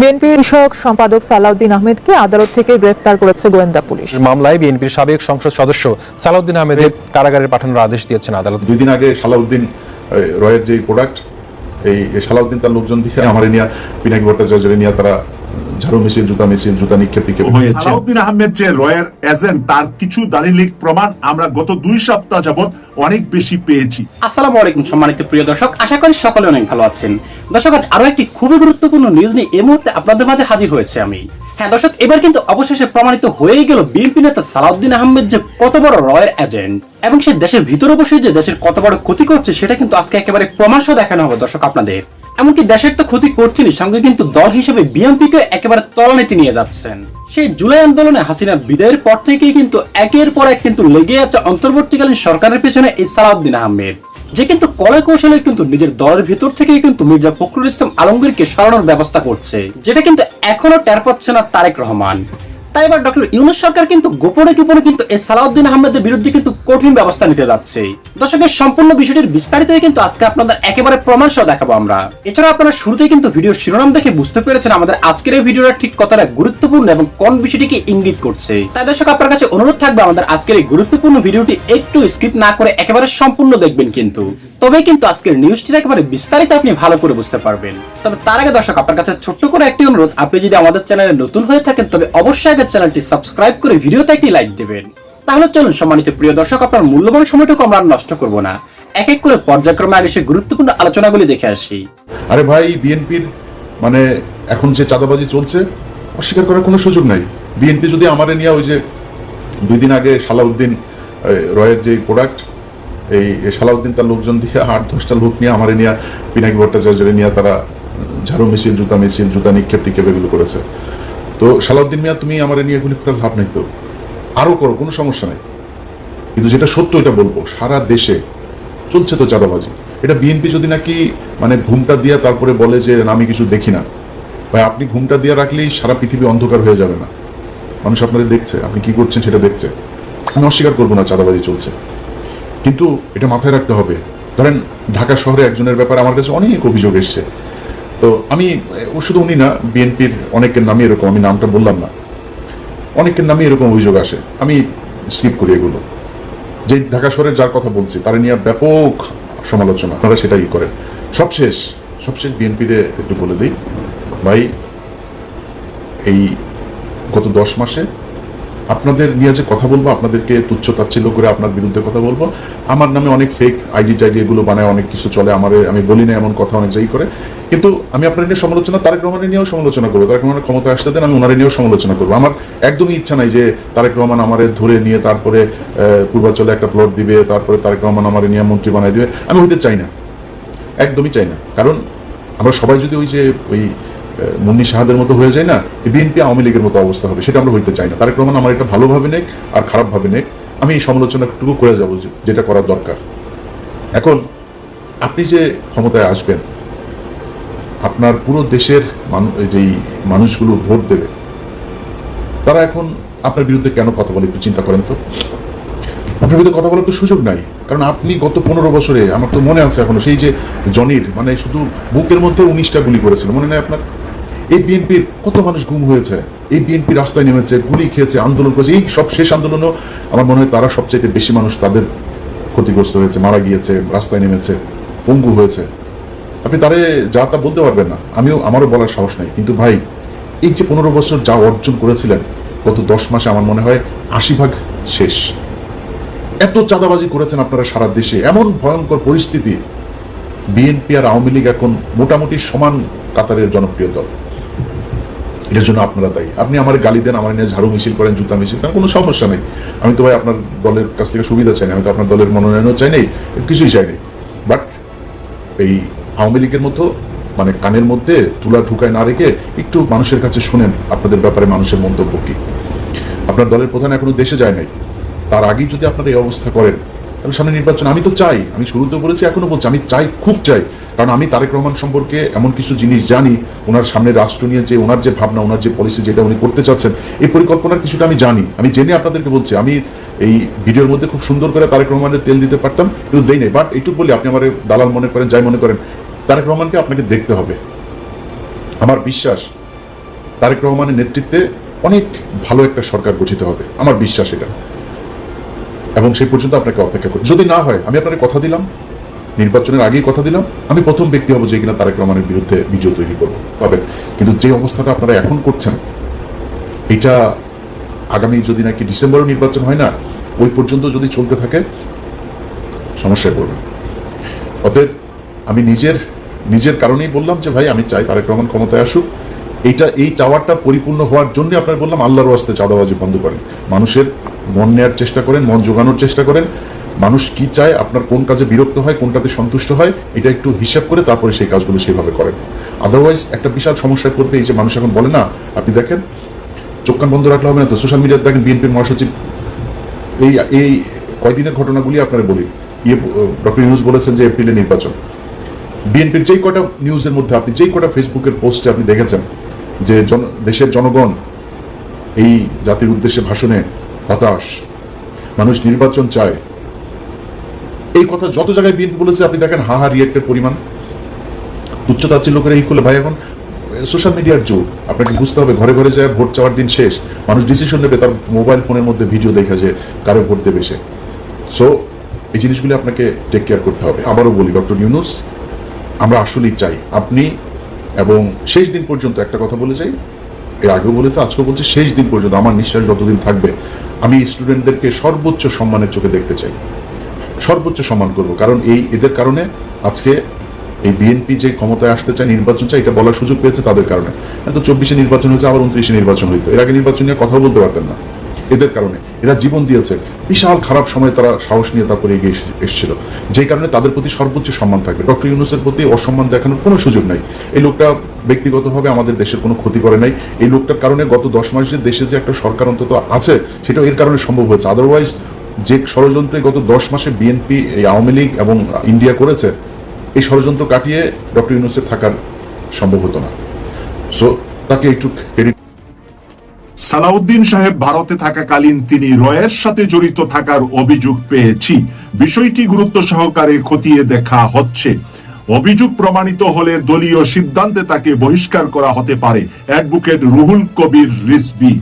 BNP বিষয়ক সম্পাদক সালাউদ্দিন আহমেদকে আদালত থেকে গ্রেফতার করেছে গোয়েন্দা পুলিশ। মামলায় বিএনপির সাবেক সংসদ সদস্য সালাউদ্দিন আহমেদের কারাগারে পাঠানোর আদেশ দিয়েছেন আদালত। দুই দিন আগে সালাউদ্দিন রয়ের যে প্রোডাক্ট এই এই সালাউদ্দিন তার লোকজন দিকে আমার নিয়ে পিনাকি ভট্টাচার্য নিয়ে তারা ঝাড়ু মেশিন জুতা মেশিন জুতা নিক্ষেপ হয়েছে সালাউদ্দিন আহমেদ যে রয়ের এজেন্ট তার কিছু দালিলিক প্রমাণ আমরা গত দুই সপ্তাহ যাবত অনেক বেশি পেয়েছি। আসসালামু আলাইকুম সম্মানিত প্রিয় দর্শক আশা করি সকলে অনেক ভালো আছেন। দর্শক আজ আরও একটি খুবই গুরুত্বপূর্ণ নিউজ নিয়ে এই মুহূর্তে আপনাদের মাঝে হাজির হয়েছে আমি। হ্যাঁ দর্শক এবার কিন্তু অবশেষে প্রমাণিত হয়েই গেল বিএনপি নেতা সালাউদ্দিন আহমেদ যে কত বড় রয়ের এজেন্ট এবং সে দেশের ভিতরে বসে যে দেশের কত বড় ক্ষতি করছে সেটা কিন্তু আজকে একেবারে প্রমাণ সহ দেখানো হবে দর্শক আপনাদের। এমনকি দেশের তো ক্ষতি করছেনই সঙ্গে কিন্তু দল হিসেবে বিএনপিকে একেবারে তলানিতে নিয়ে যাচ্ছেন। সেই জুলাই আন্দোলনে হাসিনার বিদায়ের পর থেকেই কিন্তু একের পর এক কিন্তু লেগে আছে অন্তর্বর্তীকালীন সরকারের পেছনে এই সালাউদ্দিন আহমেদ। যে কিন্তু কলে কৌশলে কিন্তু নিজের দলের ভিতর থেকে কিন্তু মির্জা ফখরুল ইসলাম আলমগীরকে সরানোর ব্যবস্থা করছে, যেটা কিন্তু এখনও টের পাচ্ছে না তারেক রহমান। তাই এবার ডক্টর ইউনুস সরকার কিন্তু গোপনে গোপনে কিন্তু এই সালাউদ্দিন আহমেদের বিরুদ্ধে কিন্তু কঠিন ব্যবস্থা নিতে যাচ্ছে। দর্শকের সম্পূর্ণ বিষয়টির বিস্তারিত কিন্তু আজকে আপনাদের একেবারে প্রমাণ সহ দেখাবো আমরা। এছাড়া আপনারা শুরুতেই কিন্তু ভিডিও শিরোনাম দেখে বুঝতে পেরেছেন আমাদের আজকের এই ভিডিওটা ঠিক কতটা গুরুত্বপূর্ণ এবং কোন বিষয়টিকে ইঙ্গিত করছে। তাই দর্শক, আপনার কাছে অনুরোধ থাকবে আমাদের আজকের এই গুরুত্বপূর্ণ ভিডিওটি একটু স্কিপ না করে একেবারে সম্পূর্ণ দেখবেন কিন্তু। তবে কিন্তু আজকের নিউজটির একেবারে বিস্তারিত আপনি ভালো করে বুঝতে পারবেন। তবে তার আগে দর্শক, আপনার কাছে ছোট্ট করে একটি অনুরোধ। আপনি যদি আমাদের চ্যানেলে নতুন হয়ে থাকেন, তবে অবশ্যই আগে চ্যানেলটি সাবস্ক্রাইব করে ভিডিওতে একটি লাইক দেবেন। তাহলে চলুন সম্মানিত প্রিয় দর্শক, আপনার মূল্যবান সময়টুকু আমরা নষ্ট করব না। এক এক করে পর্যায়ক্রমে আগে সেই গুরুত্বপূর্ণ আলোচনাগুলি দেখে আসি। আরে ভাই, বিএনপির মানে এখন যে চাঁদাবাজি চলছে, অস্বীকার করার কোনো সুযোগ নাই। বিএনপি যদি আমারে নিয়ে ওই যে দুই দিন আগে সালাউদ্দিন রয়ের যে প্রোডাক্ট এই সালাউদ্দিন তার লোকজন দিয়ে আট দশটা লোক নিয়ে আমারে নিয়ে পিনাকি ভট্টাচার্যের নিয়ে তারা ঝাড়ু মেশিন জুতা মেশিন জুতা নিক্ষেপ টিক্ষেপ এগুলো করেছে। তো সালাউদ্দিন মিয়া, তুমি আমারে নিয়ে এগুলি করার লাভ নেই তো। আরও করো, কোনো সমস্যা নেই। কিন্তু যেটা সত্য, এটা বলব, সারা দেশে চলছে তো চাঁদাবাজি। এটা বিএনপি যদি নাকি মানে ঘুমটা দিয়া তারপরে বলে যে আমি কিছু দেখি না। ভাই, আপনি ঘুমটা দিয়ে রাখলেই সারা পৃথিবী অন্ধকার হয়ে যাবে না। মানুষ আপনাদের দেখছে, আপনি কি করছেন সেটা দেখছে। আমি অস্বীকার করব না, চাঁদাবাজি চলছে। কিন্তু এটা মাথায় রাখতে হবে। ধরেন, ঢাকা শহরে একজনের ব্যাপারে আমার কাছে অনেক অভিযোগ এসছে। তো আমি শুধু উনি না, বিএনপির অনেকের নামে এরকম, আমি নামটা বললাম না। অনেকের নামে এরকম অভিযোগ আসে। আমি স্কিপ করি এগুলো। যে ঢাকা শহরের যার কথা বলছি, তারা নিয়ে ব্যাপক সমালোচনা, আপনারা সেটাই করেন। সবশেষ সবশেষ বিএনপিরে একটু বলে দিই, ভাই, এই গত দশ মাসে আপনাদের নিয়ে যে কথা বলব আপনাদেরকে তুচ্ছ তাচ্ছিল্য করে আপনার বিরুদ্ধে কথা বলব। আমার নামে অনেক ফেক আইডি টাইডি এগুলো বানায় অনেক কিছু চলে আমার আমি বলি না এমন কথা অনেক যাই করে। কিন্তু আমি আপনার নিয়ে সমালোচনা তারেক রহমানের নিয়েও সমালোচনা করব। তারেক রহমানের ক্ষমতা আসতে দেন আমি ওনারে নিয়েও সমালোচনা করব। আমার একদমই ইচ্ছা নাই যে তারেক রহমান আমারে ধরে নিয়ে তারপরে আহ, পূর্বাঞ্চলে একটা প্লট দিবে তারপরে তারেক রহমান আমার নিয়ে মন্ত্রী বানাই দিবে। আমি হইতে চাই না। একদমই চাই না। কারণ আমরা সবাই যদি ওই যে ওই মুন্নি শাহাদের মতো হয়ে যায় না বিএনপি আওয়ামী লীগের মতো অবস্থা হবে, সেটা আমরা হইতে চাই না। তারেক রহমান আমার এটা ভালোভাবে নেক আর খারাপভাবে নেক। আমি এই সমালোচনাটুকু করে যাব যেটা করার দরকার। এখন, আপনি যে ক্ষমতায় আসবেন, আপনার পুরো দেশের যেই মানুষগুলো ভোট দেবে, তারা এখন আপনার বিরুদ্ধে কেন কথা বলে একটু চিন্তা করেন তো? আপনার বিরুদ্ধে কথা বলার তো সুযোগ নাই। কারণ আপনি গত পনেরো বছরে, আমার তো মনে আছে এখনও, সেই যে জনির মানে শুধু বুকের মধ্যে উনিশটা গুলি করেছিল, মনে নেই আপনার? এই বিএনপির কত মানুষ গুম হয়েছে? এই বিএনপি রাস্তায় নেমেছে, গুলি খেয়েছে, আন্দোলন করেছে। এই সব শেষ আন্দোলনও আমার মনে হয় তারা সবচাইতে বেশি মানুষ তাদের ক্ষতিগ্রস্ত হয়েছে, মারা গিয়েছে, রাস্তায় নেমেছে, পঙ্গু হয়েছে। আপনি তারে যা তা বলতে পারবেন না। আমিও, আমারও বলার সাহস নাই। কিন্তু ভাই, এই যে পনেরো বছর যা অর্জন করেছিলেন, গত দশ মাসে আমার মনে হয় আশি ভাগ শেষ। এত চাঁদাবাজি করেছেন আপনারা সারা দেশে। এমন ভয়ঙ্কর পরিস্থিতি। বিএনপি আর আওয়ামী লীগ এখন মোটামুটি সমান কাতারের জনপ্রিয় দল। এটার জন্য আপনারা দায়ী। আপনি আমার গালি দেন, আমার নিয়ে ঝাড়ু মিছিল করেন, জুতা মিছিল করেন, কোনো সমস্যা নেই। আমি তো ভাই আপনার দলের কাছ থেকে সুবিধা চাই না, আমি তো আপনার দলের মনোনয়নও চাই নাই, কিছুই চাই বাট এই আওয়ামী লীগের মতো মানে কানের মধ্যে তুলা ঢুকায় না রেখে একটু মানুষের কাছে শুনেন, আপনাদের ব্যাপারে মানুষের মন্তব্য কি। আপনার দলের প্রধান এখনও দেশে যায় নাই। তার আগেই যদি আপনারা এই অবস্থা করেন তাহলে সামনে নির্বাচন, আমি তো চাই, আমি শুরুতে বলেছি এখনও বলছি, আমি চাই, খুব চাই। কারণ আমি তারেক রহমান সম্পর্কে এমন কিছু জিনিস জানি, ওনার সামনে রাষ্ট্র নিয়ে যে, ওনার যে ভাবনা, ওনার যে পলিসি যেটা উনি করতে চাচ্ছেন, এই পরিকল্পনার কিছুটা আমি জানি। আমি জেনে আপনাদেরকে বলছি, আমি এই ভিডিওর মধ্যে খুব সুন্দর করে তারেক রহমানের তেল দিতে পারতাম, কিন্তু দেই নাই। বাট এইটুকু বলি, আপনি আমার দালাল মনে করেন, যাই মনে করেন, তারেক রহমানকে আপনাকে দেখতে হবে। আমার বিশ্বাস, তারেক রহমানের নেতৃত্বে অনেক ভালো একটা সরকার গঠিত হবে। আমার বিশ্বাস এটা। এবং সেই পর্যন্ত আপনাকে অপেক্ষা করি যদি না হয়, আমি আপনাকে কথা দিলাম, নির্বাচনের আগেই কথা দিলাম, আমি প্রথম ব্যক্তি হব যে কিনা তারেক রহমানের বিরুদ্ধে বিজয় তৈরি করব। পাবেন কিন্তু যে অবস্থাটা আপনারা এখন করছেন, এটা আগামী যদি নাকি ডিসেম্বরও নির্বাচন হয় না, ওই পর্যন্ত যদি চলতে থাকে, সমস্যায় পড়বে অতএব আমি নিজের নিজের কারণেই বললাম যে ভাই, আমি চাই তারেক রহমান ক্ষমতায় আসুক। এইটা, এই চাওয়ারটা পরিপূর্ণ হওয়ার জন্য আপনার বললাম, আল্লাহর ওয়াস্তে চাঁদাবাজি বন্ধ করেন। মানুষের মন নেয়ার চেষ্টা করেন, মন জোগানোর চেষ্টা করেন। মানুষ কি চায়, আপনার কোন কাজে বিরক্ত হয়, কোনটাতে সন্তুষ্ট হয়, এটা একটু হিসাব করে তারপরে সেই কাজগুলো সেভাবে করেন। আদারওয়াইজ একটা বিশাল সমস্যায় পড়বে, এই যে মানুষ এখন বলে না, আপনি দেখেন, চোখ কান বন্ধ রাখলে হবে না তো সোশ্যাল মিডিয়াতে দেখেন বিএনপির মহাসচিব, এই এই কয়দিনের ঘটনাগুলি আপনারা বলি। ইয়ে ডক্টর ইউনুস বলেছেন যে এপ্রিলে নির্বাচন। বিএনপির যেই কটা নিউজের মধ্যে, আপনি যেই কটা ফেসবুকের পোস্টে আপনি দেখেছেন যে জন, দেশের জনগণ এই জাতির উদ্দেশ্যে ভাষণে হতাশ। মানুষ নির্বাচন চায়। এই কথা যত জায়গায় বিএনপি বলেছে, আপনি দেখেন হা হা রিয়েক্টের পরিমাণ তুচ্ছতাচ্ছিল্য করে এই করলে ভাই, এখন সোশ্যাল মিডিয়ার যুগ। আপনাকে বুঝতে হবে, ঘরে ঘরে যায়, ভোট চাওয়ার দিন শেষ। মানুষ ডিসিশন নেবে, তার মোবাইল ফোনের মধ্যে ভিডিও দেখা যে কারও ভোট দেবে সে। সো এই জিনিসগুলি আপনাকে টেক কেয়ার করতে হবে। আবারও বলি ডক্টর ইউনুস আমরা আসলেই চাই। আপনি এবং শেষ দিন পর্যন্ত একটা কথা বলে যাই। এর আগেও বলেছে, আজকেও বলছি, শেষ দিন পর্যন্ত আমার নিঃশ্বাস যতদিন থাকবে, আমি স্টুডেন্টদেরকে সর্বোচ্চ সম্মানের চোখে দেখতে চাই। সর্বোচ্চ সম্মান করব, কারণ এই এদের কারণে আজকে এই বিএনপি যে ক্ষমতায় আসতে চায়, নির্বাচন চায়, এটা বলার সুযোগ পেয়েছে তাদের কারণে। তো চব্বিশে নির্বাচন হয়েছে, আবার উনত্রিশে নির্বাচন হইতো। এর আগে নির্বাচন নিয়ে কথা বলতে পারতেন না। এদের কারণে। এরা জীবন দিয়েছে। বিশাল খারাপ সময় তারা সাহস নিয়ে তারপরে এগিয়ে এসেছিল। যে কারণে তাদের প্রতি সর্বোচ্চ সম্মান থাকবে। ডক্টর ইউনুসের প্রতি অসম্মান দেখানোর কোনো সুযোগ নাই। এই লোকটা ব্যক্তিগতভাবে আমাদের দেশের কোনো ক্ষতি করে নাই। এই লোকটার কারণে গত দশ মাসে দেশে যে একটা সরকার অন্তত আছে সেটা এর কারণে সম্ভব হয়েছে। আদারওয়াইজ যে ষড়যন্ত্রে গত দশ মাসে বিএনপি এই আওয়ামী লীগ এবং ইন্ডিয়া করেছে, এই ষড়যন্ত্র কাটিয়ে ডক্টর ইউনুসের থাকার সম্ভব হতো না। সো তাকে একটু ক্রেডিট সালাউদ্দিন সাহেব ভারতে থাকাকালীন তিনি রয়ের সাথে জড়িত থাকার অভিযোগ পেয়েছি। বিষয়টি গুরুত্ব সহকারে খতিয়ে দেখা হচ্ছে। অভিযোগ প্রমাণিত হলে দলীয় সিদ্ধান্তে তাকে বহিষ্কার করা হতে পারে। অ্যাডভোকেট রুহুল কবির রিসবি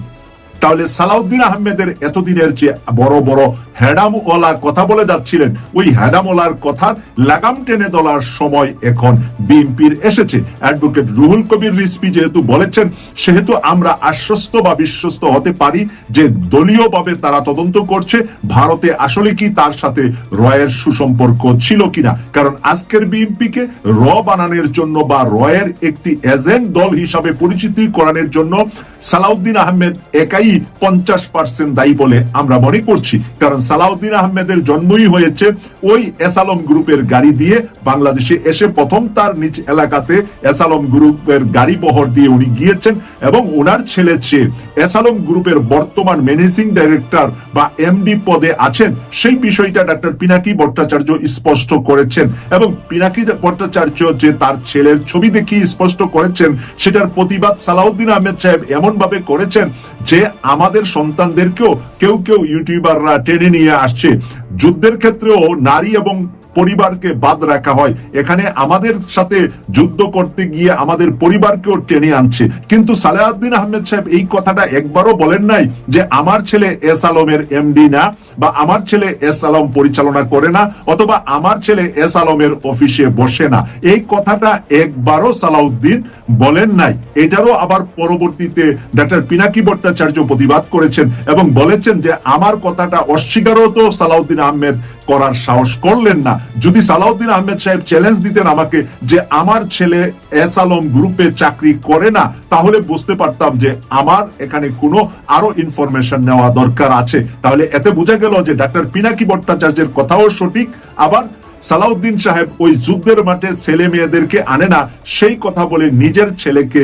তাহলে সালাউদ্দিন আহমেদের এতদিনের যে বড় বড় হ্যাডামওয়ালা কথা বলে যাচ্ছিলেন, ওই হ্যাডামওয়ালার কথা লাগাম টেনে তোলার সময় এখন বিএনপির এসেছে। অ্যাডভোকেট রুহুল কবির রিসপি যেহেতু বলেছেন, সেহেতু আমরা আশ্বস্ত বা বিশ্বস্ত হতে পারি যে দলীয়ভাবে তারা তদন্ত করছে, ভারতে আসলে কি তার সাথে রয়ের সুসম্পর্ক ছিল কিনা। কারণ আজকের বিএনপিকে র বানানোর জন্য বা রয়ের একটি এজেন্ট দল হিসাবে পরিচিতি করানোর জন্য সালাউদ্দিন আহমেদ একাই পঞ্চাশ পার্সেন্ট দায়ী বলে আমরা মনে করছি। কারণ সালাউদ্দিন আহমেদের জন্মই হয়েছে ওই এসালম গ্রুপের গাড়ি দিয়ে বাংলাদেশে এসে প্রথম তার নিজ এলাকাতে এসালম গ্রুপের গাড়ি বহর দিয়ে উনি গিয়েছেন এবং ওনার ছেলে চেয়ে এসালম গ্রুপের বর্তমান ম্যানেজিং ডাইরেক্টর বা এমডি পদে আছেন, সেই বিষয়টা ডাক্তার পিনাকি ভট্টাচার্য স্পষ্ট করেছেন এবং পিনাকি ভট্টাচার্য যে তার ছেলের ছবি দেখিয়ে স্পষ্ট করেছেন, সেটার প্রতিবাদ সালাউদ্দিন আহমেদ সাহেব এমন ভাবে করেছেন যে আমাদের সন্তানদেরকেও কেউ কেউ ইউটিউবাররা টেনে নিয়ে আসছে। যুদ্ধের ক্ষেত্রেও নারী এবং পরিবারকে বাদ রাখা হয়। এখানে আমাদের সাথে যুদ্ধ করতে গিয়ে আমাদের পরিবারকেও টেনে আনছে। কিন্তু সালাউদ্দিন আহমেদ সাহেব এই কথাটা একবারও বলেন নাই যে আমার ছেলে এস আলমের এমডি না বা আমার ছেলে এস আলম পরিচালনা করে না অথবা আমার ছেলে এস আলমের অফিসে বসে না। এই কথাটা একবারও সালাউদ্দিন বলেন নাই। এটারও আবার পরবর্তীতে ডাক্তার পিনাকি ভট্টাচার্য প্রতিবাদ করেছেন এবং বলেছেন যে আমার কথাটা অস্বীকারও তো সালাউদ্দিন আহমেদ করার সাহস করলেন না। যদি সালাউদ্দিন আহমেদ সাহেব চ্যালেঞ্জ দিতেন আমাকে যে আমার ছেলে এস আলম গ্রুপে চাকরি করে না, তাহলে বুঝতে পারতাম যে আমার এখানে কোনো আরও ইনফরমেশন নেওয়া দরকার আছে। তাহলে এতে বোঝা গেল যে ডাক্তার পিনাকি ভট্টাচার্যের কথাও সঠিক, আবার সালাউদ্দিন সাহেব ওই যুদ্ধের মাঠে ছেলে মেয়েদেরকে আনে না, সেই কথা বলে নিজের ছেলেকে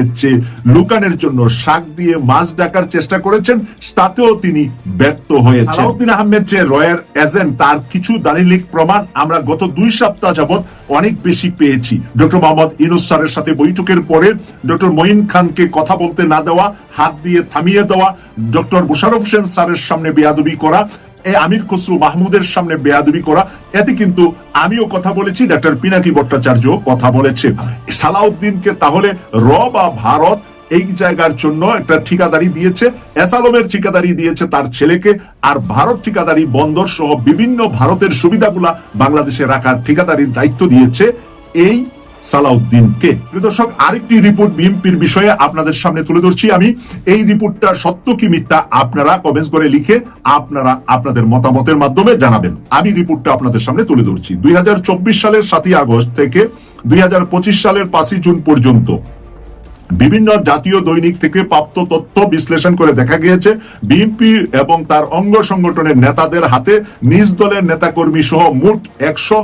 লুকানোর জন্য শাক দিয়ে মাছ ডাকার চেষ্টা করেছেন, তাতেও তিনি ব্যর্থ হয়েছেন। সালাউদ্দিন আহমেদ যে রয়ের এজেন্ট, তার কিছু দালিলিক প্রমাণ আমরা গত দুই সপ্তাহ যাবত অনেক বেশি পেয়েছি। ডক্টর মোহাম্মদ ইনুস স্যারের সাথে বৈঠকের পরে ডক্টর মঈন খানকে কথা বলতে না দেওয়া, হাত দিয়ে থামিয়ে দেওয়া, ডক্টর মুশারফ হোসেন স্যারের সামনে বেয়াদবি করা আমির খসরু মাহমুদের সামনে বেয়াদবি করা, এতে কিন্তু আমিও কথা বলেছি, ডাক্তার পিনাকি ভট্টাচার্য কথা বলেছে সালাউদ্দিনকে তাহলে র বা ভারত এই জায়গার জন্য একটা ঠিকাদারি দিয়েছে, এসালমের ঠিকাদারি দিয়েছে তার ছেলেকে, আর ভারত ঠিকাদারি বন্দর সহ বিভিন্ন ভারতের সুবিধাগুলা বাংলাদেশে রাখার ঠিকাদারির দায়িত্ব দিয়েছে। এই সালাউদ্দিনকে। দর্শক, আরেকটি রিপোর্ট বিএনপির বিষয়ে আপনাদের সামনে তুলে ধরছি আমি। এই রিপোর্টটা সত্য কি মিথ্যা আপনারা কমেন্টস করে লিখে আপনারা আপনাদের মতামতের মাধ্যমে জানাবেন। আমি রিপোর্টটা আপনাদের সামনে তুলে ধরছি। দুই হাজার চব্বিশ সালের সাতই আগস্ট থেকে দুই হাজার পঁচিশ সালের পাঁচই জুন পর্যন্ত বিভিন্ন জাতীয় দৈনিক থেকে প্রাপ্ত তথ্য বিশ্লেষণ করে দেখা গিয়েছে বিএনপি এবং তার অঙ্গ সংগঠনের নেতাদের হাতে নিজ দলের নেতাকর্মী সহ মোট একশো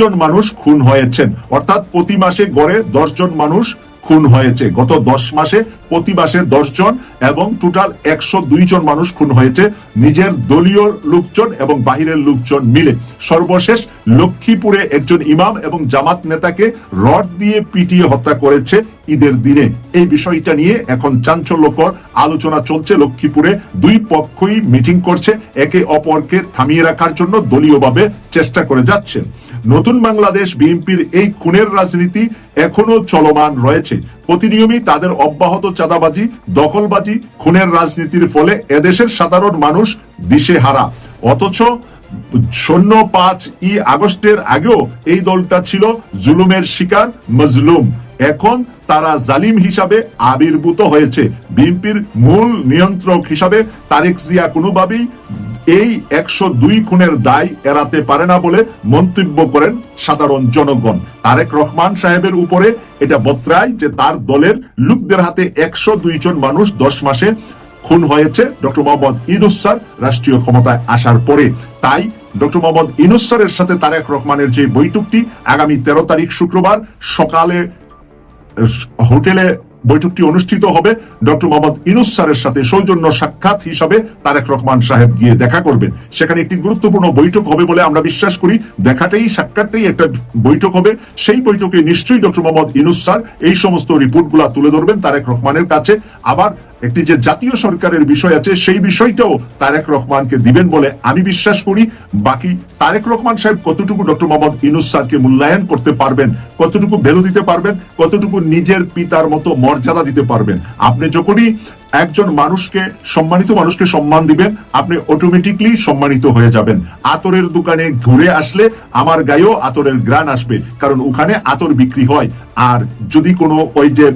জন মানুষ খুন হয়েছেন। অর্থাৎ প্রতি মাসে গড়ে জন মানুষ খুন হয়েছে। গত দশ মাসে প্রতি মাসে জন এবং টোটাল একশো দুই জন মানুষ খুন হয়েছে। নিজের দলীয় লোকজন এবং বাহিরের লোকজন মিলে। সর্বশেষ লক্ষ্মীপুরে একজন ইমাম এবং জামাত নেতাকে রড দিয়ে পিটিয়ে হত্যা করেছে ঈদের দিনে। এই বিষয়টা নিয়ে এখন চাঞ্চল্যকর আলোচনা চলছে লক্ষ্মীপুরে। দুই পক্ষই মিটিং করছে। একে অপরকে থামিয়ে রাখার জন্য দলীয়ভাবে চেষ্টা করে যাচ্ছেন। নতুন বাংলাদেশ বিএনপির এই খুনের রাজনীতি এখনও চলমান রয়েছে। প্রতিনিয়মই তাদের অব্যাহত চাঁদাবাজি, দখলবাজি, খুনের রাজনীতির ফলে এদেশের সাধারণ মানুষ দিশেহারা। অথচ শূন্য পাঁচ ই আগস্টের আগেও এই দলটা ছিল জুলুমের শিকার, মজলুম। এখন তারা জালিম হিসাবে আবির্ভূত হয়েছে। বিএনপির মূল নিয়ন্ত্রক হিসাবে তারেক জিয়া কোনোভাবেই এই একশো দুই খুনের দায় এড়াতে পারে না বলে মন্তব্য করেন সাধারণ জনগণ। তারেক রহমান সাহেবের উপরে এটা বত্রায় যে তার দলের লোকদের হাতে একশো দুই জন মানুষ দশ মাসে খুন হয়েছে, ডক্টর মোহাম্মদ ইনুস স্যার রাষ্ট্রীয় ক্ষমতায় আসার পরে। তাই ডক্টর মোহাম্মদ ইনুস স্যারের সাথে তারেক রহমানের যে বৈঠকটি আগামী তেরো তারিখ শুক্রবার সকালে হোটেলে বৈঠকটি অনুষ্ঠিত হবে। ডক্টর মোহাম্মদ ইনুস স্যারের সাথে সৌজন্য সাক্ষাৎ হিসাবে তারেক রহমান সাহেব গিয়ে দেখা করবেন। সেখানে একটি গুরুত্বপূর্ণ বৈঠক হবে বলে আমরা বিশ্বাস করি। দেখাটাই, সাক্ষাৎটাই একটা বৈঠক হবে। সেই বৈঠকে নিশ্চয়ই ডক্টর মোহাম্মদ ইনুস স্যার এই সমস্ত রিপোর্টগুলা তুলে ধরবেন তারেক রহমানের কাছে। আবার একটি যে জাতীয় সরকারের বিষয় আছে, সেই বিষয়টাও তারেক রহমানকে দিবেন বলে আমি বিশ্বাস করি। বাকি তারেক রহমান সাহেব কতটুকু ডক্টর মোহাম্মদ ইনুস স্যারকে মূল্যায়ন করতে পারবেন, কতটুকু ভ্যালু দিতে পারবেন, কতটুকু নিজের পিতার মতো মর্যাদা দিতে পারবেন? আপনি যখনই একজন মানুষকে, সম্মানিত মানুষকে সম্মান দিবেন, আপনি অটোমেটিকলি সম্মানিত হয়ে যাবেন। আতরের দোকানে ঘুরে আসলে আমার গায়েও আতরের গ্রান আসবে, কারণ ওখানে আতর বিক্রি হয়। আর যদি কোনো ওই যে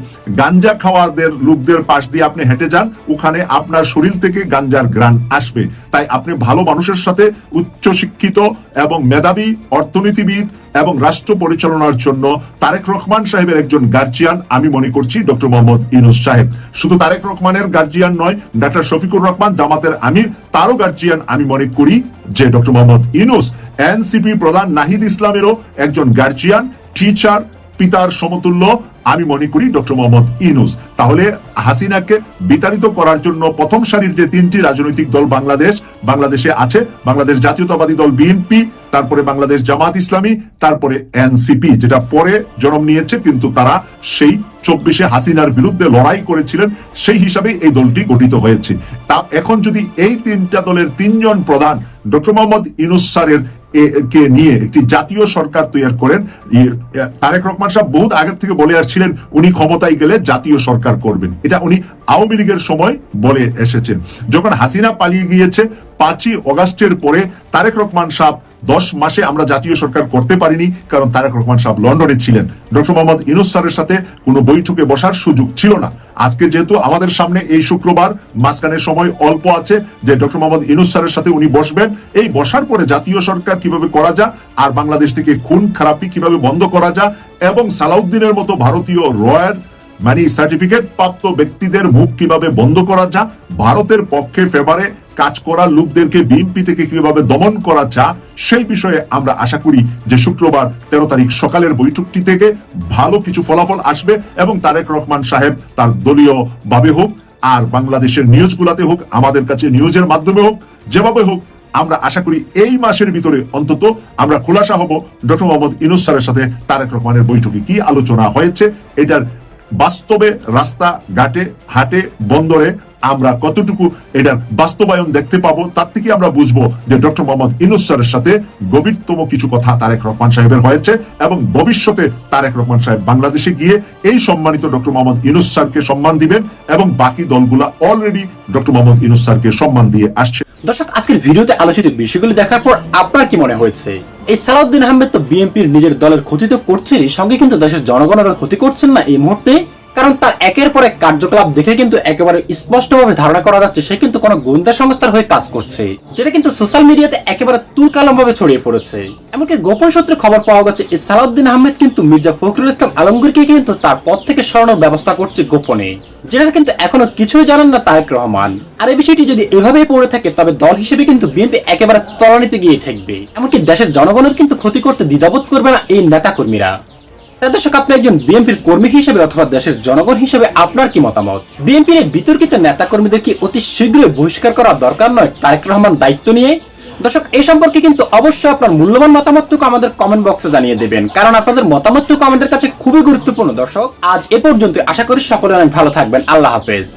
গাঞ্জা খাওয়াদের লোকদের পাশ দিয়ে আপনি হেঁটে যান, ওখানে আপনার শরীর থেকে গাঞ্জার গ্রান আসবে। তাই আপনি ভালো মানুষের সাথে উচ্চ শিক্ষিত এবং মেধাবী অর্থনীতিবিদ এবং রাষ্ট্র পরিচালনার জন্য তারেক রহমান সাহেবের একজন গার্জিয়ান আমি মনে করছি ডক্টর মোহাম্মদ ইনুস সাহেব। শুধু তারেক রহমানের গার্জিয়ান নয়, ডাক্তার শফিকুর রহমান, জামাতের আমির, তারও গার্জিয়ান আমি মনে করি যে ডক্টর মোহাম্মদ ইনুস এনসিপি প্রধান নাহিদ ইসলামেরও একজন গার্জিয়ান টিচার পিতার সমতুল্য, আমি মনে করি ডক্টর মোহাম্মদ ইনুস তাহলে হাসিনাকে বিতাড়িত করার জন্য প্রথম সারির যে তিনটি রাজনৈতিক দল বাংলাদেশ, বাংলাদেশে আছে, বাংলাদেশ জাতীয়তাবাদী দল বিএনপি তারপরে বাংলাদেশ জামাত ইসলামী, তারপরে এনসিপি যেটা পরে জন্ম নিয়েছে, কিন্তু তারা সেই চব্বিশে হাসিনার বিরুদ্ধে লড়াই করেছিলেন, সেই হিসাবে এই দলটি গঠিত হয়েছে। তা এখন যদি এই তিনটা দলের তিনজন প্রধান, ডক্টর মোহাম্মদ ইনুস স্যারের কে নিয়ে একটি জাতীয় সরকার তৈরি করেন। তারেক রহমান সাহেব বহুত আগে থেকে বলে আসছিলেন, উনি ক্ষমতায় গেলে জাতীয় সরকার করবেন। এটা উনি আওয়ামী লীগের সময় বলে এসেছেন। যখন হাসিনা পালিয়ে গিয়েছে, পাঁচই অগাস্টের পরে তারেক রহমান সাহেব দশ মাসে আমরা জাতীয় সরকার করতে পারিনি, কারণ তারেক রহমান সাহেব লন্ডনে ছিলেন। ডক্টর মোহাম্মদ ইনুস স্যারের সাথে কোনো বৈঠকে বসার সুযোগ ছিল না। আজকে যেহেতু আমাদের সামনে এই শুক্রবার, মাঝখানের সময় অল্প আছে যে ডক্টর মোহাম্মদ ইনুস স্যারের সাথে উনি বসবেন। এই বসার পরে জাতীয় সরকার কীভাবে করা যায়, আর বাংলাদেশ থেকে খুন খারাপি কীভাবে বন্ধ করা যায়, এবং সালাউদ্দিনের মতো ভারতীয় রয়্যাল মানে সার্টিফিকেট প্রাপ্ত ব্যক্তিদের মুখ কীভাবে বন্ধ করা যায়, ভারতের পক্ষে ফেভারে কাজ করা লোকদেরকে বিএনপি থেকে কীভাবে দমন করা যা, সেই বিষয়ে আমরা আশা করি যে শুক্রবার তেরো তারিখ সকালের বৈঠকটি থেকে ভালো কিছু ফলাফল আসবে এবং তারেক রহমান সাহেব তার দলীয় ভাবে হোক আর বাংলাদেশের নিউজগুলাতে হোক, আমাদের কাছে নিউজের মাধ্যমে হোক, যেভাবে হোক, আমরা আশা করি এই মাসের ভিতরে অন্তত আমরা খোলাসা হব ডক্টর মোহাম্মদ ইনুস স্যারের সাথে তারেক রহমানের বৈঠকে কি আলোচনা হয়েছে, এটার বাস্তবে রাস্তা, ঘাটে, হাটে, বন্দরে আমরা কতটুকু এটার বাস্তবায়ন দেখতে পাবো, তার থেকে আমরা বুঝব যে ডক্টর মোহাম্মদ ইনুস স্যারের সাথে গভীরতম কিছু কথা তারেক রহমান সাহেবের হয়েছে এবং ভবিষ্যতে তারেক রহমান সাহেব বাংলাদেশে গিয়ে এই সম্মানিত ডক্টর মোহাম্মদ ইনুস স্যারকে সম্মান দিবেন এবং বাকি দলগুলা অলরেডি ডক্টর মোহাম্মদ ইনুস স্যারকে সম্মান দিয়ে আসছে। দর্শক, আজকের ভিডিওতে আলোচিত বিষয়গুলি দেখার পর আপনার কি মনে হয়েছে? এই সালাউদ্দিন আহমেদ তো বিএনপির নিজের দলের ক্ষতি তো করছেনই, সঙ্গে কিন্তু দেশের জনগণের ক্ষতি করছেন না এই মুহূর্তে। কারণ তার একের পর এক কার্যকলাপ দেখে কিন্তু একেবারে স্পষ্টভাবে ধারণা করা যাচ্ছে সে কিন্তু কোনো গোয়েন্দা সংস্থার হয়ে কাজ করছে, যেটা কিন্তু সোশ্যাল মিডিয়াতে একেবারে তুলকালাম ভাবে ছড়িয়ে পড়েছে। এমনকি গোপন সূত্রে খবর পাওয়া গেছে, সালাউদ্দিন আহমেদ কিন্তু মির্জা ফখরুল ইসলাম আলমগীরকে কিন্তু তার পদ থেকে সরানোর ব্যবস্থা করছে গোপনে যেটা কিন্তু এখনও কিছুই জানান না তারেক রহমান। আর এই বিষয়টি যদি এভাবেই পড়ে থাকে, তবে দল হিসেবে কিন্তু বিএনপি একেবারে তলানিতে গিয়ে ঠেকবে। এমনকি দেশের জনগণের কিন্তু ক্ষতি করতে দ্বিধাবোধ করবে না এই নেতা কর্মীরা দর্শক, আপনি একজন বিএনপির কর্মী হিসেবে অথবা দেশের জনগণ হিসেবে আপনার কি মতামত? বিএনপির বিতর্কিত নেতা কর্মীদের কি অতি শীঘ্রই বহিষ্কার করা দরকার নয় তারেক রহমান দায়িত্ব নিয়ে? দর্শক এই সম্পর্কে কিন্তু অবশ্যই আপনার মূল্যবান মতামতটুকু আমাদের কমেন্ট বক্সে জানিয়ে দেবেন। কারণ আপনাদের মতামতটুকু আমাদের কাছে খুবই গুরুত্বপূর্ণ। দর্শক, আজ এ পর্যন্ত আশা করি সকলে অনেক ভালো থাকবেন। আল্লাহ হাফেজ।